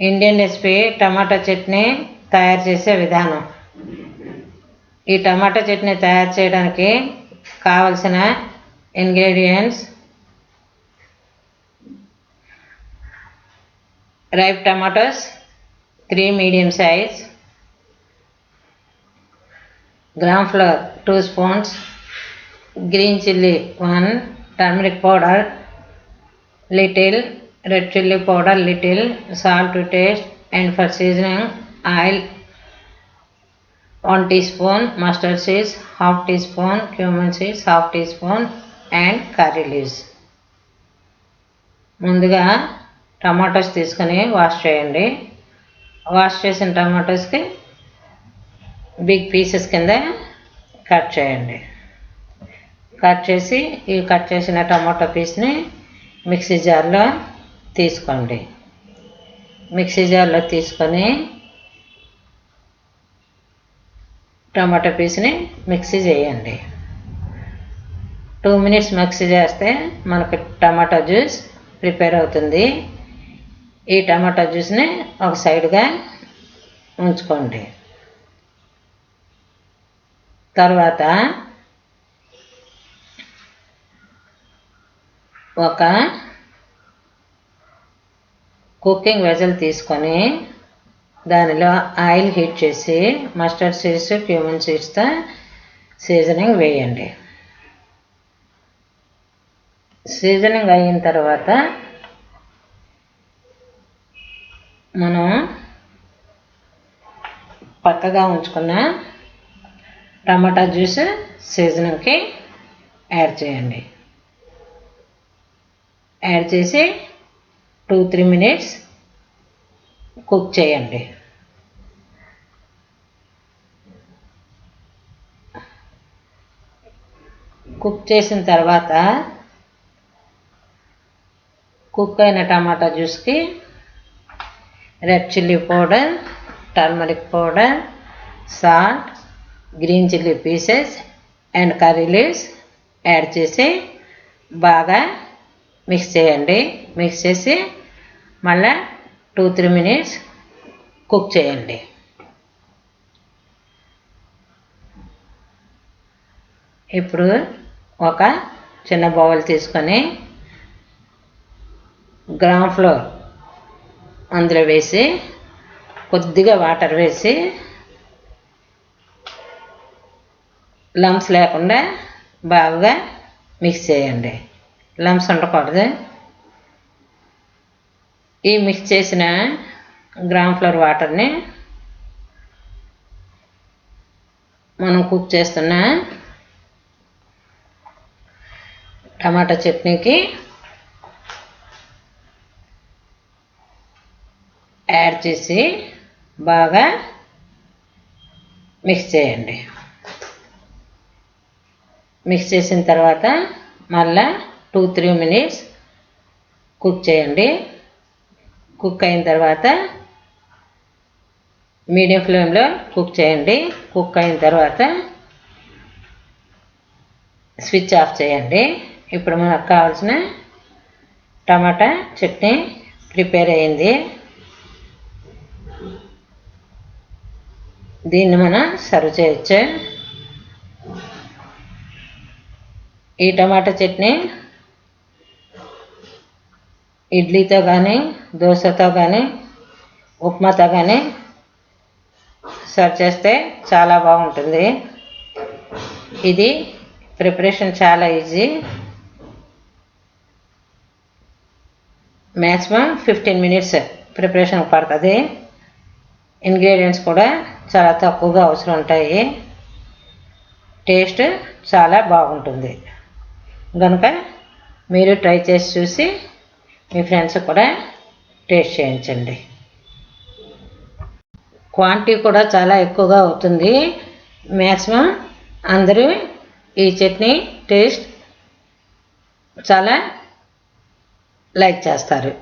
Indian recipe టమాటా చట్నీ తయారు చేసే విధానం. ఈ టమాటా చట్నీ తయారు చేయడానికి కావలసిన ingredients ripe tomatoes three medium size gram flour two spoons green chilli one turmeric powder little red chilli powder little salt to taste and for seasoning oil one teaspoon mustard seeds half teaspoon cumin seeds half teaspoon and curry leaves ముందుగా tomatoes తీసుకొని wash చేయండి. Wash చేసిన టమాటోస్కి big pieces కింద cut చేయండి. Cut చేసి ఈ cut చేసిన టమాటో పీస్ని మిక్సీ జార్లో తీసుకోండి. మిక్సీ జార్లో తీసుకొని టమాటో పీస్ని మిక్సీ చేయండి. టూ మినిట్స్ మిక్సీ చేస్తే మనకి టమాటో జ్యూస్ ప్రిపేర్ అవుతుంది. ఈ టమాటో జ్యూస్ని ఒక సైడ్గా ఉంచుకోండి. తర్వాత ఒక కుకింగ్ వెజల్ తీసుకొని దానిలో ఆయిల్ హీట్ చేసి మస్టర్డ్ సీడ్స్ క్యూమన్ సీడ్స్తో సీజనింగ్ వేయండి. సీజనింగ్ అయిన తర్వాత మనం పక్కగా ఉంచుకున్న టమాటా జ్యూస్ సీజనింగ్కి యాడ్ చేయండి. యాడ్ చేసి టూ త్రీ మినిట్స్ కుక్ చేయండి. కుక్ చేసిన తర్వాత కుక్ అయిన tomato జ్యూస్కి red chilli powder turmeric powder salt green chilli pieces and curry leaves add చేసి బాగా మిక్స్ చేయండి. మిక్స్ చేసి మళ్ళా టూ త్రీ మినిట్స్ కుక్ చేయండి. ఇప్పుడు ఒక చిన్న బౌల్ తీసుకొని గ్రామ్ ఫ్లోర్ అందులో వేసి కొద్దిగా వాటర్ వేసి లంప్స్ లేకుండా బాగా మిక్స్ చేయండి. లంప్స్ ఉండకూడదు. ఈ మిక్స్ చేసిన గ్రామ్ ఫ్లోర్ వాటర్ని మనం కుక్ చేస్తున్న టమాటా చట్నీకి యాడ్ చేసి బాగా మిక్స్ చేయండి. మిక్స్ చేసిన తర్వాత మళ్ళా టూ త్రీ మినిట్స్ కుక్ చేయండి. కుక్ అయిన తర్వాత మీడియం ఫ్లేమ్లో కుక్ చేయండి. కుక్ అయిన తర్వాత స్విచ్ ఆఫ్ చేయండి. ఇప్పుడు మనకు కావాల్సిన టమాటా చట్నీ ప్రిపేర్ అయింది. దీన్ని మనం సర్వ్ చేయొచ్చు. ఈ టమాటా చట్నీ ఇడ్లీతో కానీ దోశతో కానీ ఉప్మాతో కానీ సర్వ్ చేస్తే చాలా బాగుంటుంది. ఇది ప్రిపరేషన్ చాలా easy. Maximum fifteen minutes preparation పడుతుంది. ఇంగ్రీడియంట్స్ కూడా చాలా తక్కువగా అవసరం ఉంటాయి. టేస్ట్ చాలా బాగుంటుంది. కనుక మీరు ట్రై చేసి చూసి మీ ఫ్రెండ్స్ కూడా టేస్ట్ చేయించండి. క్వాంటిటీ కూడా చాలా ఎక్కువగా అవుతుంది. మ్యాక్సిమం అందరూ ఈ చట్నీ టేస్ట్ చాలా లైక్ చేస్తారు.